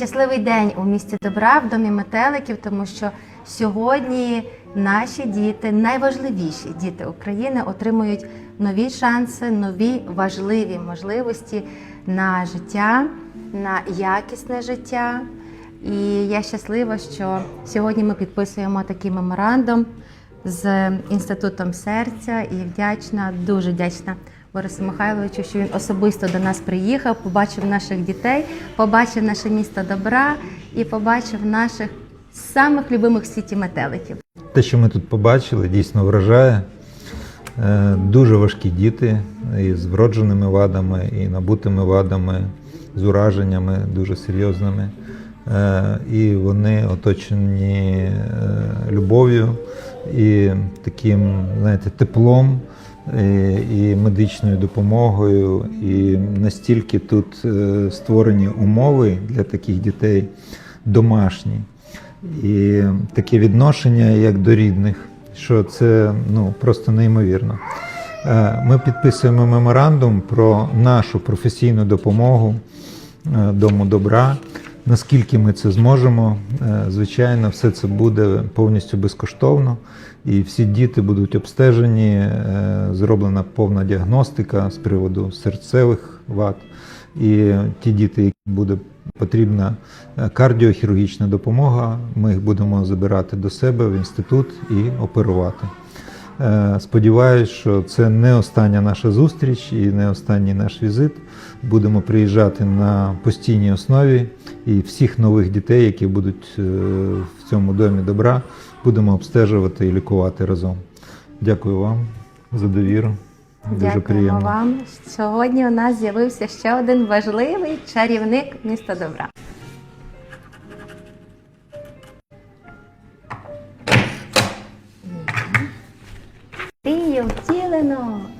щасливий день у місті добра в домі метеликів, тому що сьогодні наші діти, найважливіші діти України, отримують нові шанси, нові важливі можливості на життя, на якісне життя. І я щаслива, що сьогодні ми підписуємо такий меморандум з інститутом серця і вдячна, дуже вдячна Борису Михайловичу, що він особисто до нас приїхав, побачив наших дітей, побачив наше місто добра і побачив наших самих любимих в світі метеликів. Те, що ми тут побачили, дійсно вражає. Е, Дуже важкі діти із вродженими вадами, і набутими вадами, з ураженнями дуже серйозними. Е, І вони оточені е, любов'ю і таким, знаєте, теплом е, і медичною допомогою. І настільки тут е, створені умови для таких дітей домашні і таке відношення як до рідних, що це ну, просто неймовірно. Е, Ми підписуємо меморандум про нашу професійну допомогу Дому добра. Наскільки ми це зможемо, Е, звичайно, все це буде повністю безкоштовно, і всі діти будуть обстежені, е, зроблена повна діагностика з приводу серцевих вад. І ті діти, які буде потрібна е, кардіохірургічна допомога, ми їх будемо забирати до себе в інститут і оперувати. Е, Сподіваюсь, що це не остання наша зустріч і не останній наш візит. Будемо приїжджати на постійній основі і всіх нових дітей, які будуть е, в цьому домі добра, будемо обстежувати і лікувати разом. Дякую вам за довіру. Дуже Дякуємо приємно. вам. Сьогодні у нас з'явився ще один важливий чарівник міста добра. 呢